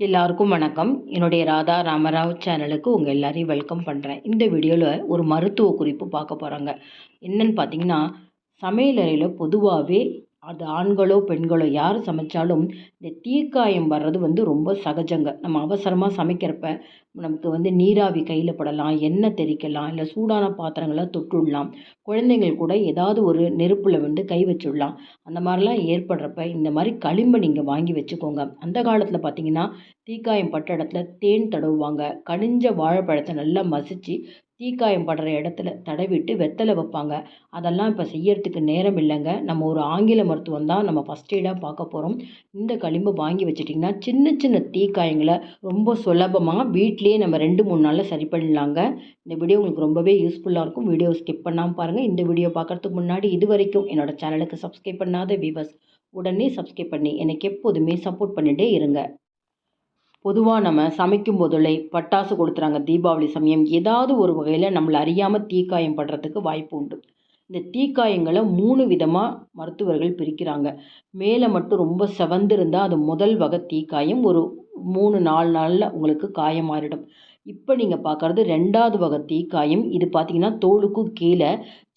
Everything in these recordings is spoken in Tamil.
எல்லாருக்கும் வணக்கம். என்னுடைய ராதா ராமராவ் சேனலுக்கு உங்கள் எல்லாரையும் வெல்கம் பண்ணுறேன் இந்த வீடியோவில் ஒரு மருத்துவ குறிப்பு பார்க்க போகிறாங்க என்னன்னு பார்த்தீங்கன்னா சமையலறையில் பொதுவாகவே அது ஆண்களோ பெண்களோ யார் சமைச்சாலும் இந்த தீக்காயம் வர்றது வந்து ரொம்ப சகஜங்க. நம்ம அவசரமாக சமைக்கிறப்ப நமக்கு வந்து நீராவி கையில் படலாம் எண்ணெய் தெறிக்கலாம் இல்லை சூடான பாத்திரங்களை தொட்டுடலாம். குழந்தைங்கள் கூட ஏதாவது ஒரு நெருப்பில் வந்து கை வச்சுடலாம். அந்த மாதிரிலாம் ஏற்படுறப்ப இந்த மாதிரி களிம்பை நீங்கள் வாங்கி வச்சுக்கோங்க. அந்த காலத்தில் பார்த்தீங்கன்னா தீக்காயம் பட்ட இடத்துல தேன் தடவுவாங்க. கனிஞ்ச வாழைப்பழத்தை நல்லா மசித்து தீக்காயம் படுற இடத்துல தடவிட்டு வெத்தலை வைப்பாங்க. அதெல்லாம் இப்போ செய்யறதுக்கு நேரம் இல்லைங்க. நம்ம ஒரு ஆங்கில மருத்துவம் தான் நம்ம ஃபஸ்ட் எய்டாக பார்க்க போகிறோம் இந்த களிம்பு வாங்கி வச்சிட்டிங்கன்னா சின்ன சின்ன தீக்காயங்களை ரொம்ப சுலபமாக வீட்லேயே நம்ம ரெண்டு மூணு நாளில் சரி பண்ணலாங்க இந்த வீடியோ உங்களுக்கு ரொம்பவே யூஸ்ஃபுல்லாக இருக்கும். வீடியோ ஸ்கிப் பண்ணாமல் பாருங்கள் இந்த வீடியோ பார்க்குறதுக்கு முன்னாடி இது வரைக்கும் என்னோடய சேனலுக்கு சப்ஸ்கிரைப் பண்ணாத வியூவர்ஸ் உடனே சப்ஸ்கிரைப் பண்ணி எனக்கு எப்போதுமே சப்போர்ட் பண்ணிகிட்டே இருங்க. பொதுவாக நம்ம சமைக்கும் போதுலே பட்டாசு கொளுத்துறாங்க தீபாவளி சமயம். ஏதாவது ஒரு வகையில் நம்மளை அறியாமல் தீக்காயம் படுறதுக்கு வாய்ப்பு உண்டு. இந்த தீக்காயங்களை மூணு விதமாக மருத்துவர்கள் பிரிக்கிறாங்க. மேலே மட்டும் ரொம்ப செவந்திருந்தால் அது முதல் வகை தீக்காயம். ஒரு மூணு நாலு நாளில் உங்களுக்கு காயம் மாறிடும். இப்போ நீங்கள் பார்க்குறது ரெண்டாவது வகை தீக்காயம். இது பார்த்தீங்கன்னா தோலுக்கும் கீழே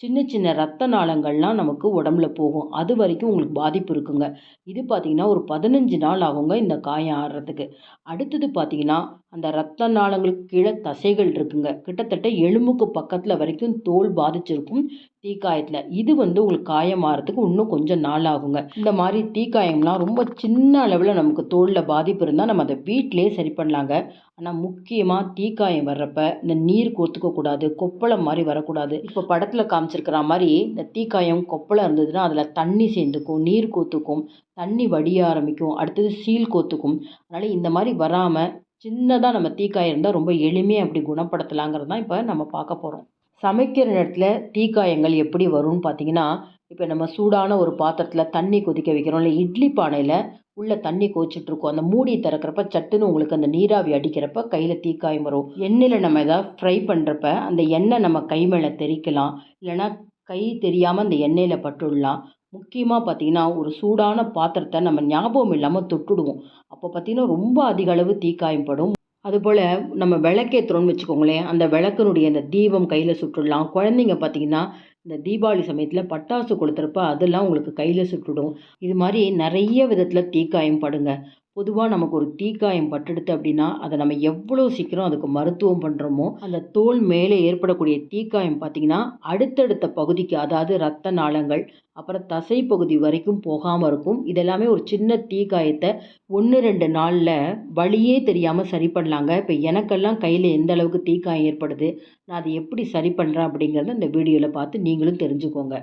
சின்ன சின்ன ரத்த நாளங்கள்லாம் நமக்கு உடம்புல போகும். அது வரைக்கும் உங்களுக்கு பாதிப்பு இருக்குங்க. இது பார்த்திங்கன்னா ஒரு பதினஞ்சு நாள் ஆகுங்க இந்த காயம் ஆடுறதுக்கு அடுத்தது பார்த்தீங்கன்னா அந்த ரத்த நாளங்களுக்கு கீழே தசைகள் இருக்குங்க. கிட்டத்தட்ட எலும்புக்கு பக்கத்தில் வரைக்கும் தோல் பாதிச்சிருக்கும் தீக்காயத்தில். இது வந்து உங்களுக்கு காயமாகறதுக்கு இன்னும் கொஞ்சம் நாள் ஆகுங்க. இந்த மாதிரி தீக்காயம்லாம் ரொம்ப சின்ன அளவில் நமக்கு தோலில் பாதிப்பு இருந்தால் நம்ம அதை வீட்டிலே சரி பண்ணலாங்க. ஆனால் முக்கியமாக தீக்காயம் வர்றப்ப இந்த நீர் கோத்துக்கக்கூடாது கொப்பளம் மாதிரி வரக்கூடாது. இப்போ படத்தில் காமிச்சிருக்கிற மாதிரி இந்த தீக்காயம் கொப்பளம் இருந்ததுன்னா அதில் தண்ணி சேர்ந்துக்கும் நீர் கோத்துக்கும் தண்ணி வடிய ஆரம்பிக்கும் அடுத்தது சீல் கோத்துக்கும். அதனால் இந்த மாதிரி வராமல் சின்னதாக நம்ம தீக்காயம் இருந்தால் ரொம்ப எளிமையாக அப்படி குணப்படுத்தலாங்கிறது தான் இப்போ நம்ம பார்க்க போகிறோம் சமைக்கிற நேரத்தில் தீக்காயங்கள் எப்படி வரும்னு பார்த்தீங்கன்னா இப்போ நம்ம சூடான ஒரு பாத்திரத்தில் தண்ணி கொதிக்க வைக்கிறோம். இல்லை இட்லி பானையில் உள்ளே தண்ணி கோச்சிட்ருக்கோம் அந்த மூடி திறக்கிறப்ப சட்டுன்னு உங்களுக்கு அந்த நீராவி அடிக்கிறப்ப கையில் தீக்காயம் வரும். எண்ணெயில் நம்ம எதாவது ஃப்ரை பண்ணுறப்ப அந்த எண்ணெய் நம்ம கை மேலே தெறிக்கலாம். இல்லைனா கை தெரியாமல் அந்த எண்ணெயில் பட்டுடலாம். முக்கியமாக பார்த்திங்கன்னா ஒரு சூடான பாத்திரத்தை நம்ம ஞாபகம் இல்லாமல் தொட்டுடுவோம். அப்போ பார்த்திங்கன்னா ரொம்ப அதிக அளவு தீக்காயம் படும். அதுபோல் நம்ம விளக்கேற்றுறோம்னு வச்சுக்கோங்களேன் அந்த விளக்கினுடைய அந்த தீபம் கையில் சுட்டுடலாம். குழந்தைங்க பார்த்திங்கன்னா இந்த தீபாவளி சமயத்தில் பட்டாசு கொளுத்துறப்ப அதெல்லாம் உங்களுக்கு கையில் சுட்டுடும். இது மாதிரி நிறைய விதத்தில் தீக்காயம் படுங்க. பொதுவாக நமக்கு ஒரு தீக்காயம் பட்டுடுத்து அப்படின்னா அதை நம்ம எவ்வளோ சீக்கிரம் அதுக்கு மருத்துவம் பண்ணுறோமோ அந்த தோல் மேலே ஏற்படக்கூடிய தீக்காயம் பார்த்திங்கன்னா அடுத்தடுத்த பகுதிக்கு அதாவது ரத்த நாளங்கள் அப்புறம் தசை பகுதி வரைக்கும் போகாமல் இருக்கும். இதெல்லாமே ஒரு சின்ன தீக்காயத்தை ஒன்று ரெண்டு நாளில் வழியே தெரியாமல் சரி பண்ணலாங்க. இப்போ எனக்கெல்லாம் கையில் எந்த அளவுக்கு தீக்காயம் ஏற்படுது நான் அதை எப்படி சரி பண்ணுறேன் அப்படிங்கிறத இந்த வீடியோவில் பார்த்து நீங்களும் தெரிஞ்சுக்கோங்க.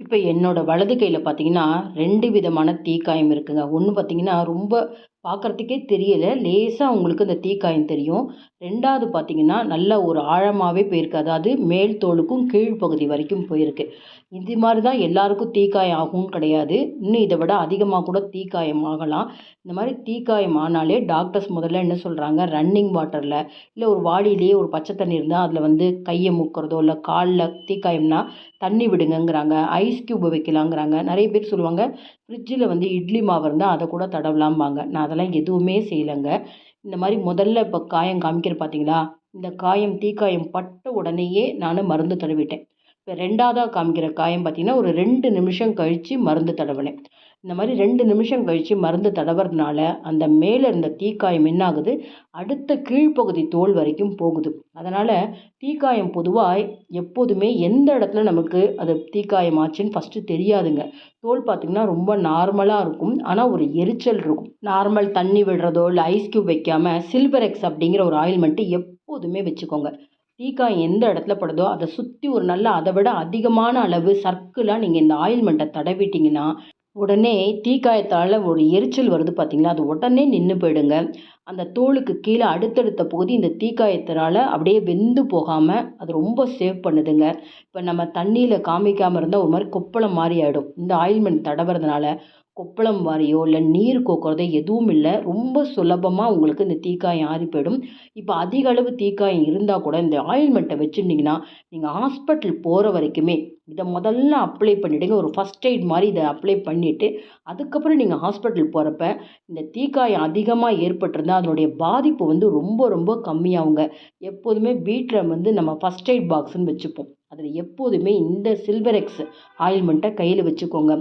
இப்போ என்னோடய வலது கையில் பார்த்தீங்கன்னா ரெண்டு விதமான தீக்காயம் இருக்குங்க. ஒன்று பார்த்தீங்கன்னா ரொம்ப பார்க்குறதுக்கே தெரியல. லேசாக உங்களுக்கு அந்த தீக்காயம் தெரியும். ரெண்டாவது பார்த்தீங்கன்னா நல்லா ஒரு ஆழமாகவே போயிருக்கு. அதாவது மேல் தோலுக்கும் கீழ்ப்பகுதி வரைக்கும் போயிருக்கு. இது மாதிரி தான் எல்லாருக்கும் தீக்காயம் ஆகும் கிடையாது. இன்னும் இதை விட அதிகமாக கூட தீக்காயம் ஆகலாம். இந்த மாதிரி தீக்காயம் ஆனாலே டாக்டர்ஸ் முதல்ல என்ன சொல்கிறாங்க ரன்னிங் வாட்டரில் இல்லை ஒரு வாளியிலேயே ஒரு பச்சை தண்ணி இருந்தால் அதில் வந்து கையை முக்கிறதோ இல்லை காலில் தீக்காயம்னா தண்ணி விடுங்கங்கிறாங்க. Ice cube வைக்கலாங்கிறாங்க. நிறைய பேர் சொல்லுவாங்க ஃப்ரிட்ஜில் வந்து இட்லி மாவு இருந்தால் அதை கூட தடவலாம்பாங்க. நான் அதெல்லாம் எதுவுமே செய்யலைங்க. இந்த மாதிரி முதல்ல இப்போ காயம் காமிக்கிற பார்த்தீங்களா இந்த காயம் தீக்காயம் பட்ட உடனேயே நான் மருந்து தடவிட்டேன். இப்போ ரெண்டாவதாக காமிக்கிற காயம் பார்த்திங்கன்னா ஒரு ரெண்டு நிமிஷம் கழித்து மருந்து தடவினேன். இந்த மாதிரி ரெண்டு நிமிஷம் கழித்து மருந்து தடவுறதுனால அந்த மேலே இருந்த தீக்காயம் என்ன ஆகுது? அடுத்த கீழ்ப்பகுதி தோல் வரைக்கும் போகுது. அதனால் தீக்காயம் பொதுவாக எப்போதுமே எந்த இடத்துல நமக்கு அது தீக்காயம் ஆச்சுன்னு ஃபஸ்ட்டு தெரியாதுங்க. தோல் பார்த்திங்கன்னா ரொம்ப நார்மலாக இருக்கும். ஆனால் ஒரு எரிச்சல் இருக்கும். நார்மல் தண்ணி விடுறதோ இல்லை ஐஸ் க்யூப் வைக்காமல் சில்வர் எக்ஸ் அப்படிங்கிற ஒரு ஆயில்மெண்ட்டு எப்போதுமே வச்சுக்கோங்க. தீக்காயம் எந்த இடத்துல படுதோ அதை சுற்றி ஒரு நல்ல அதை விட அதிகமான அளவு சர்க்கிளாக நீங்கள் இந்த ஆயில்மெண்ட்டை தடவிட்டிங்கன்னா உடனே தீக்காயத்தால் ஒரு எரிச்சல் வருது பார்த்தீங்களா அது உடனே நின்று போயிடுங்க. அந்த தோலுக்கு கீழே அடுத்தடுத்த பகுதி இந்த தீக்காயத்தினால் அப்படியே வெந்து போகாமல் அது ரொம்ப சேவ் பண்ணுதுங்க. இப்போ நம்ம தண்ணியில் காமிக்காமல் இருந்தால் ஒரு மாதிரி கொப்பளம் மாதிரி ஆகிடும் இந்த ஆயில்மெண்ட் தடவுறதுனால கொப்பளம் மாதிரியோ இல்லை நீர் கோக்குறதோ எதுவும் இல்லை. ரொம்ப சுலபமாக உங்களுக்கு இந்த தீக்காயம் ஆறி போயிடும். இப்போ அதிக அளவு தீக்காயம் இருந்தால் கூட இந்த ஆயில்மெண்ட்டை வச்சுருந்தீங்கன்னா நீங்கள் ஹாஸ்பிட்டல் போகிற வரைக்குமே இதை முதல்ல அப்ளை பண்ணிவிடுங்க ஒரு ஃபஸ்ட் எய்ட் மாதிரி இதை அப்ளை பண்ணிவிட்டு அதுக்கப்புறம் நீங்கள் ஹாஸ்பிட்டல் போகிறப்ப இந்த தீக்காயம் அதிகமாக ஏற்பட்டிருந்தால் அதனுடைய பாதிப்பு வந்து ரொம்ப ரொம்ப கம்மியாகுங்க. எப்போதுமே வீட்டில் வந்து நம்ம ஃபஸ்ட் எய்ட் பாக்ஸுன்னு வச்சுப்போம். அதில் எப்போதுமே இந்த சில்வரெக்ஸ் ஆயில்மெண்ட்டை கையில் வச்சுக்கோங்க.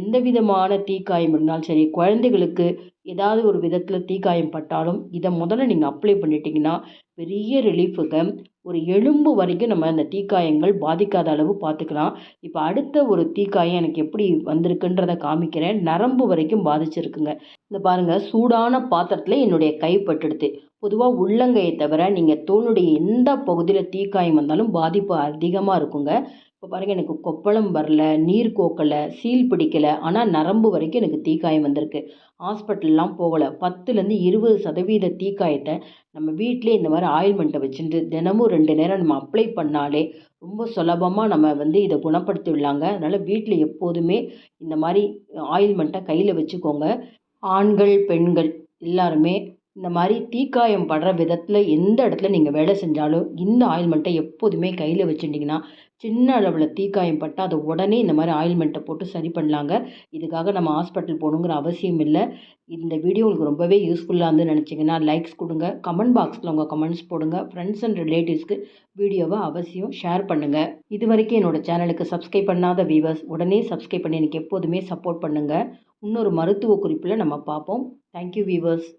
எந்த விதமான தீக்காயம் இருந்தாலும் சரி குழந்தைகளுக்கு ஏதாவது ஒரு விதத்தில் தீக்காயம் பட்டாலும் இதை முதல்ல நீங்கள் அப்ளை பண்ணிட்டீங்கன்னா பெரிய ரிலீஃபுக்கு ஒரு எலும்பு வரைக்கும் நம்ம அந்த தீக்காயங்கள் பாதிக்காத அளவு பார்த்துக்கலாம் இப்போ அடுத்த ஒரு தீக்காயம் எனக்கு எப்படி வந்திருக்குன்றதை காமிக்கிறேன். நரம்பு வரைக்கும் பாதிச்சிருக்குங்க. இந்த பாருங்கள் சூடான பாத்திரத்தில் என்னுடைய கை பட்டுடுது. பொதுவாக உள்ளங்கையை தவிர நீங்கள் தோலுடைய எந்த பகுதியில் தீக்காயம் வந்தாலும் பாதிப்பு அதிகமாக இருக்குங்க. இப்போ பாருங்கள் எனக்கு கொப்பளம் வரல நீர் கோக்கலை சீல் பிடிக்கலை ஆனால் நரம்பு வரைக்கும் எனக்கு தீக்காயம் வந்திருக்கு. ஹாஸ்பிட்டல்லாம் போகலை. பத்துலேருந்து இருபது சதவீத தீக்காயத்தை நம்ம வீட்டிலே இந்த மாதிரி ஆயில்மெண்ட்டை வச்சுட்டு தினமும் ரெண்டு நேரம் நம்ம அப்ளை பண்ணாலே ரொம்ப சுலபமாக நம்ம வந்து இதை குணப்படுத்தி விடலாங்க அதனால் வீட்டில் எப்போதுமே இந்த மாதிரி ஆயில்மெண்ட்டை கையில் வச்சுக்கோங்க. ஆண்கள் பெண்கள் எல்லாருமே இந்த மாதிரி தீக்காயம் படுற விதத்தில் எந்த இடத்துல நீங்கள் வேலை செஞ்சாலும் இந்த ஆயில்மெண்ட்டை எப்போதுமே கையில் வச்சுட்டிங்கன்னா சின்ன அளவில் தீக்காயம் பட்டால் அதை உடனே இந்த மாதிரி ஆயில்மெண்ட்டை போட்டு சரி பண்ணலாங்க. இதுக்காக நம்ம ஹாஸ்பிட்டல் போகணுங்கிற அவசியம் இல்லை. இந்த வீடியோ உங்களுக்கு ரொம்பவே யூஸ்ஃபுல்லாக இருந்து நினச்சிங்கன்னா லைக்ஸ் கொடுங்க. கமெண்ட் பாக்ஸில் உங்கள் கமெண்ட்ஸ் போடுங்க. ஃப்ரெண்ட்ஸ் அண்ட் ரிலேட்டிவ்ஸ்க்கு வீடியோவை அவசியம் ஷேர் பண்ணுங்கள் இது வரைக்கும் என்னோடய சேனலுக்கு சப்ஸ்கிரைப் பண்ணாத வியூவர்ஸ் உடனே சப்ஸ்கிரைப் பண்ணி எனக்கு எப்போதுமே சப்போர்ட் பண்ணுங்கள் இன்னொரு மருத்துவ குறிப்பில் நம்ம பார்ப்போம். Thank you viewers